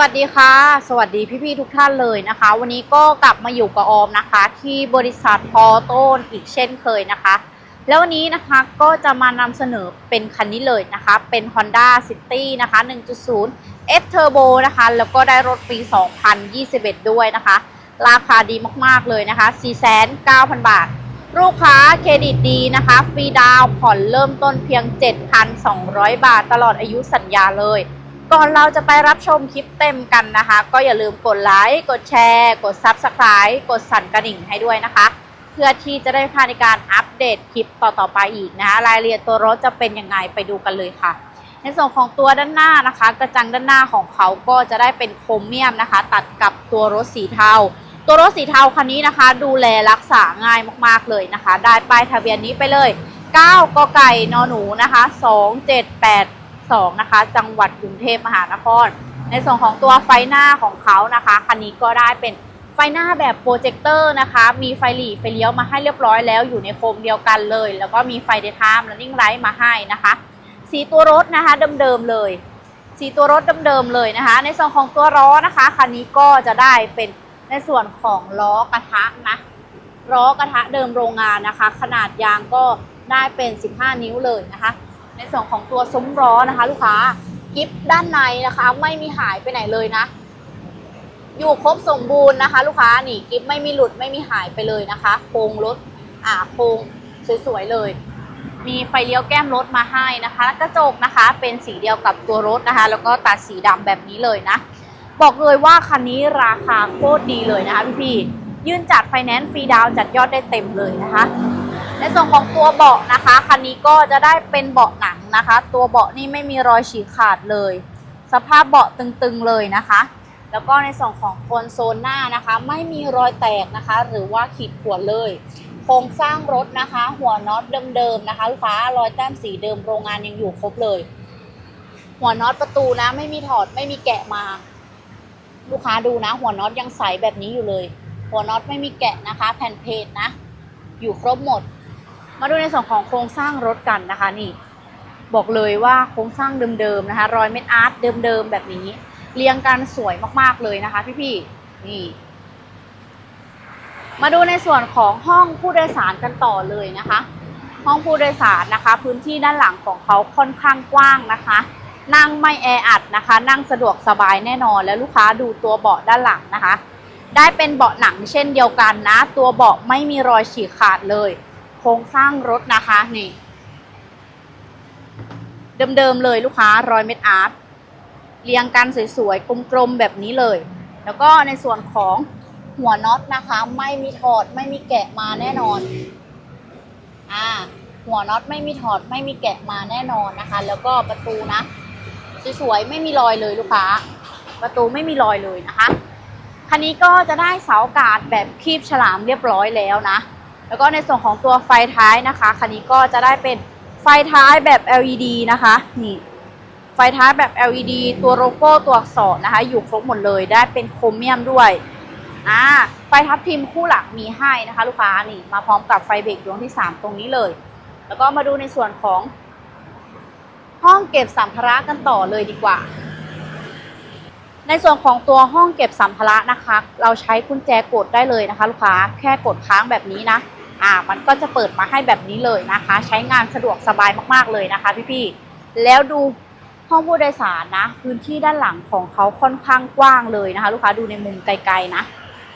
วัสดีค่ะ สวัสดีพี่ๆทุกท่านเลยนะคะ วันนี้ก็กลับมาอยู่กับออมนะคะ ที่บริษัทพอโต้นอีกเช่นเคยนะคะ แล้ววันนี้นะคะก็จะมานำเสนอเป็นคันนี้เลยนะคะ เป็น Honda City นะคะ 1.0 S Turbo นะคะ แล้วก็ได้รถปี 2021 ด้วยนะคะ ราคาดีมากๆเลยนะคะ 4,900 บาท ลูกค้าเครดิตดีนะคะ ฟรีดาวน์ผ่อนเริ่มต้นเพียง 7,200 บาทตลอดอายุสัญญาเลย ก่อนเราจะไปรับชมคลิปเต็มกันนะคะ ก็อย่าลืมกดไลค์กดแชร์ กด Subscribe กดสั่นกระดิ่งให้ด้วยนะคะ เพื่อที่จะได้พลาดในการอัปเดตคลิปต่อๆไปอีกนะคะรายละเอียดตัวรถจะเป็นยังไงไปดูกันเลยค่ะ ในส่วนของตัวด้านหน้านะคะ กระจังด้านหน้าของเขาก็จะได้เป็นโครเมียมนะคะ ตัดกับตัวรถสีเทาตัวรถสีเทาคันนี้นะคะ ดูแลรักษาง่ายมากๆเลยนะคะ ได้ป้ายทะเบียนนี้ไปเลย 9กไก่นหนูนะคะ 12 นะคะ จังหวัดกรุงเทพมหานคร ในส่วนของตัวไฟหน้าของเขานะคะคันนี้ก็ได้เป็นไฟหน้าแบบโปรเจคเตอร์นะคะ มีไฟหลีไฟเลี้ยวมาให้เรียบร้อยแล้วอยู่ในโคมเดียวกันเลย แล้วก็มีไฟเดย์ไทม์และนิ่งไลท์มาให้นะคะ สีตัวรถนะคะเดิมๆเลย สีตัวรถเดิมๆเลยนะคะ ในส่วนของตัวล้อนะคะคันนี้ก็จะได้เป็นในส่วนของล้อกระทะนะล้อกระทะเดิมโรงงานนะคะ ขนาดยางก็ได้เป็น 15 นิ้วเลยนะคะ ในส่วนของตัวซุ้มล้อนะคะ ลูกค้ากิฟด้านในนะคะ ไม่มีหายไปไหนเลยนะ อยู่ครบสมบูรณ์นะคะ ลูกค้านี่กิฟไม่มีหลุดไม่มีหายไปเลยนะคะ โครงรถอ่าโครงสวยๆเลย มีไฟเลี้ยวแก้มรถมาให้นะคะกระจกนะคะ เป็นสีเดียวกับตัวรถนะคะ แล้วก็ตัดสีดำแบบนี้เลยนะ บอกเลยว่าคันนี้ราคาโคตรดีเลยนะคะพี่ๆยื่นจัดไฟแนนซ์ฟรีดาวน์จัดยอดได้เต็มเลยนะคะ ในส่วนของตัวเบาะนะคะคันนี้ก็จะได้เป็นเบาะหนังนะคะ ตัวเบาะนี่ไม่มีรอยฉีกขาดเลย สภาพเบาะตึงๆเลยนะคะ แล้วก็ในส่วนของคอนโซลหน้านะคะ ไม่มีรอยแตกนะคะ หรือว่าขีดข่วนเลย โครงสร้างรถนะคะ หัวน็อตเดิมๆนะคะลูกค้ารอยแต้มสีเดิมโรงงานยังอยู่ครบเลย หัวน็อตประตูนะ ไม่มีถอดไม่มีแกะมา ลูกค้าดูนะ หัวน็อตยังใสแบบนี้อยู่เลย หัวน็อตไม่มีแกะนะคะ แผ่นเพจนะ อยู่ครบหมด มาดูในส่วนของโครงสร้างรถกันนะคะนี่ บอกเลยว่าโครงสร้างเดิมๆนะคะรอยเม็ดอาร์ตเดิมๆแบบนี้ เรียงกันสวยมากๆเลยนะคะ พี่ๆนี่ มาดูในส่วนของห้องผู้โดยสารกันต่อเลยนะคะ ห้องผู้โดยสารนะคะ พื้นที่ด้านหลังของเขาค่อนข้างกว้างนะคะ นั่งไม่แออัดนะคะ นั่งสะดวกสบายแน่นอน แล้วลูกค้าดูตัวเบาะด้านหลังนะคะ ได้เป็นเบาะหนังเช่นเดียวกันนะ ตัวเบาะไม่มีรอยฉีกขาดเลย ครงสร้างรถนะคะนี่ เดิมๆเลยลูกค้ารอยเม็ดอาร์ตเรียงกันสวยๆกลมๆแบบนี้เลย แล้วก็ในส่วนของหัวน็อตนะคะ ไม่มีถอดไม่มีแกะมาแน่นอนอ่าหัวน็อตไม่มีถอดไม่มีแกะมาแน่นอนนะคะ แล้วก็ประตูนะสวยๆไม่มีรอยเลยลูกค้า ประตูไม่มีรอยเลยนะคะคันนี้ก็จะได้เสากาดแบบคีบฉลามเรียบร้อยแล้วนะ แล้วก็ในส่วนของตัวไฟท้ายนะคะ คันนี้ก็จะได้เป็นไฟท้ายแบบ LED นะคะ นี่ ไฟท้ายแบบ LED ตัวโลโก้ตัวอักษรนะคะ อยู่ครบหมดเลย ได้เป็นโครเมียมด้วย อ่า ไฟทับทิมคู่หลังมีให้นะคะ ลูกค้า นี่ มาพร้อมกับไฟเบรกดวงที่ 3 ตรงนี้เลย แล้วก็มาดูในส่วนของ ห้องเก็บสัมภาระกันต่อเลยดีกว่าในส่วนของตัวห้องเก็บสัมภาระนะคะ เราใช้กุญแจกดได้เลยนะคะ ลูกค้าแค่กดค้างแบบนี้นะ อ่ามันก็จะเปิดมาให้แบบนี้เลยนะคะ ใช้งานสะดวกสบายมากๆเลยนะคะพี่ๆแล้วดูห้องผู้โดยสารนะ พื้นที่ด้านหลังของเขาค่อนข้างกว้างเลยนะคะ ลูกค้าดูในมุมไกลๆนะ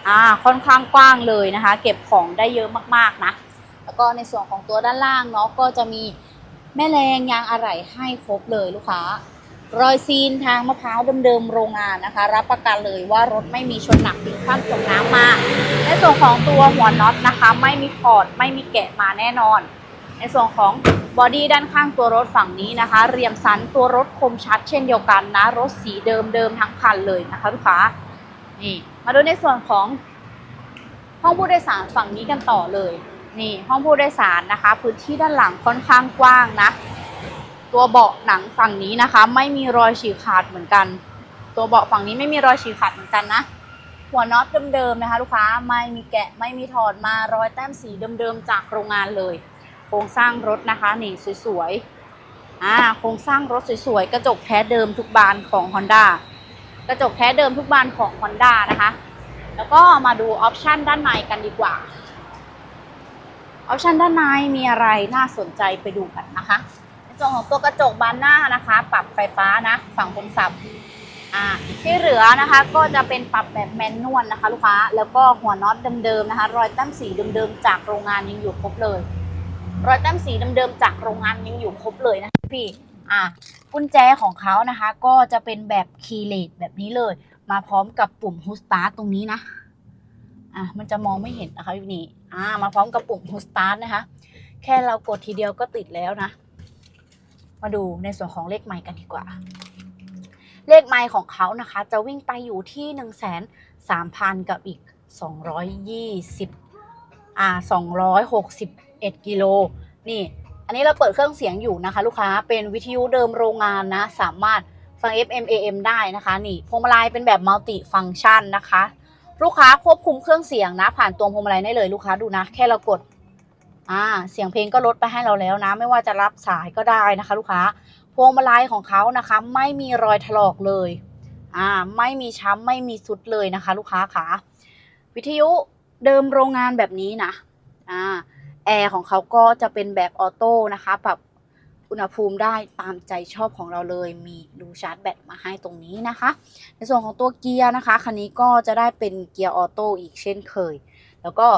อ่าค่อนข้างกว้างเลยนะคะ เก็บของได้เยอะมากๆนะ แล้วก็ในส่วนของตัวด้านล่างเนาะก็จะมีแม่แรงยางอะไหล่ให้ครบเลยลูกค้า รอยซีนทางมะพร้าวเดิมๆโรงงานนะคะ รับประกันเลยว่ารถไม่มีชนหนักถึงขั้นจมน้ำมา ในส่วนของตัวหัวน็อตนะคะ ไม่มีถอดไม่มีแกะมาแน่นอน ในส่วนของบอดี้ด้านข้างตัวรถฝั่งนี้นะคะ เรียมสันตัวรถคมชัดเช่นเดียวกันนะ รถสีเดิมๆทั้งคันเลยนะคะลูกค้านี่มาดูในส่วนของห้องผู้โดยสารฝั่งนี้กันต่อเลย นี่ห้องผู้โดยสารนะคะ พื้นที่ด้านหลังค่อนข้างกว้างนะ ตัวเบาะหนังฝั่งนี้นะคะ ไม่มีรอยฉีกขาดเหมือนกัน ตัวเบาะฝั่งนี้ไม่มีรอยฉีกขาดเหมือนกันนะ หัวน็อตเดิมๆนะคะ ลูกค้าไม่มีแกะไม่มีถอดมารอยแต้มสีเดิมๆจากโรงงานเลย โครงสร้างรถนะคะนี่สวยๆอ่าโครงสร้างรถสวยๆกระจกแท้เดิมทุกบานของ Honda กระจกแท้เดิมทุกบานของ Honda นะคะ แล้วก็มาดูออปชันด้านในกันดีกว่าออปชันด้านในมีอะไรน่าสนใจไปดูกันนะคะในส่วนของตัวกระจกบานหน้านะคะ ปรับไฟฟ้านะ ฝั่งคนขับ อ่าที่เหลือนะคะก็จะเป็นปรับแบบแมนนวลนะคะ ลูกค้าแล้วก็หัวน็อตเดิมๆนะคะ รอยแต้มสีเดิมๆจากโรงงานยังอยู่ครบเลย รอยแต้มสีเดิมๆจากโรงงานยังอยู่ครบเลยนะคะพี่อ่ากุญแจของเขานะคะ ก็จะเป็นแบบคีย์เลสแบบนี้เลย มาพร้อมกับปุ่มฮูสตาร์ตรงนี้นะอะมันจะมองไม่เห็นนะคะพี่นี่อ่ามาพร้อมกับปุ่ม Push Start นะคะ แค่เรากดทีเดียวก็ติดแล้วนะ มาดูในส่วนของเลขไมล์กันดีกว่า เลขไมล์ของเขานะคะ จะวิ่งไปอยู่ที่1นึ่งแสนสามพันกับอีก 220อ่า261 กิโล นี่ อันนี้เราเปิดเครื่องเสียงอยู่นะคะ ลูกค้า เป็นวิทยุเดิมโรงงานนะ สามารถฟัง FM AM ได้นะคะ นี่พวงมาลัยเป็นแบบมัลติฟังชันนะคะ ลูกค้าควบคุมเครื่องเสียงนะ ผ่านตัวพวงมาลัยได้เลยลูกค้าดูนะ แค่เรากดอ่าเสียงเพลงก็ลดไปให้เราแล้วนะ ไม่ว่าจะรับสายก็ได้นะคะ ลูกค้า พวงมาลัยของเขานะคะ ไม่มีรอยถลอกเลย อ่า ไม่มีช้ำไม่มีสุดเลยนะคะ ลูกค้าค่ะวิทยุเดิมโรงงานแบบนี้นะ อ่า แอร์ของเขาก็จะเป็นแบบออโต้นะคะ ปรับอุณหภูมิได้ตามใจชอบของเราเลย มีรูชาร์จแบตมาให้ตรงนี้นะคะ ในส่วนของตัวเกียร์นะคะ คันนี้ก็จะได้เป็นเกียร์ออโต้อีกเช่นเคย แล้วก็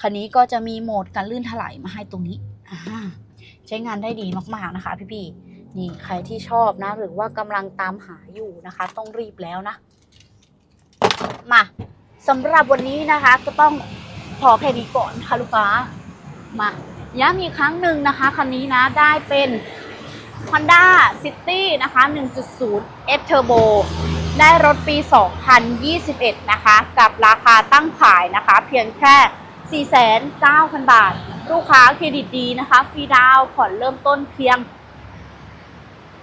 คันนี้ก็จะมีโหมดการลื่นถลายมาให้ตรงนี้ ใช้งานได้ดีมากๆนะคะพี่ๆ นี่ใครที่ชอบนะ หรือว่ากำลังตามหาอยู่นะคะ ต้องรีบแล้วนะ มาสำหรับวันนี้นะคะ ก็ต้องพอแค่นี้ก่อนค่ะลูกค้ามาย้ำอีกครั้งหนึ่งนะคะคันนี้นะได้เป็น Honda City นะคะ 1.0 S Turbo ได้รถปี 2021 นะคะ กับราคาตั้งขายนะคะ เพียงแค่ 4,900บาท ลูกค้าเครดิตดีนะคะ ฟรีดาวน์ผ่อนเริ่มต้นเพียง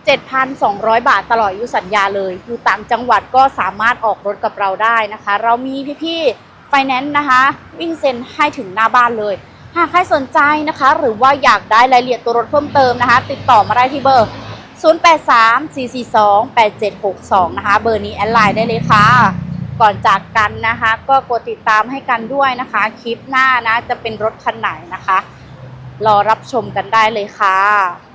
7,200 บาทตลอดอายุสัญญาเลย อยู่ต่างจังหวัดก็สามารถออกรถกับเราได้นะคะ เรามีพี่ๆไฟแนนซ์นะคะ วิ่งเซ็นให้ถึงหน้าบ้านเลย หากใครสนใจนะคะ หรือว่าอยากได้รายละเอียดตัวรถเพิ่มเติมนะคะ ติดต่อมาได้ที่เบอร์ 0834428762 นะคะ เบอร์นี้แอดไลน์ได้เลยค่ะ ก่อนจากกันนะคะ ก็กดติดตามให้กันด้วยนะคะ คลิปหน้านะจะเป็นรถคันไหนนะคะ รอรับชมกันได้เลยค่ะ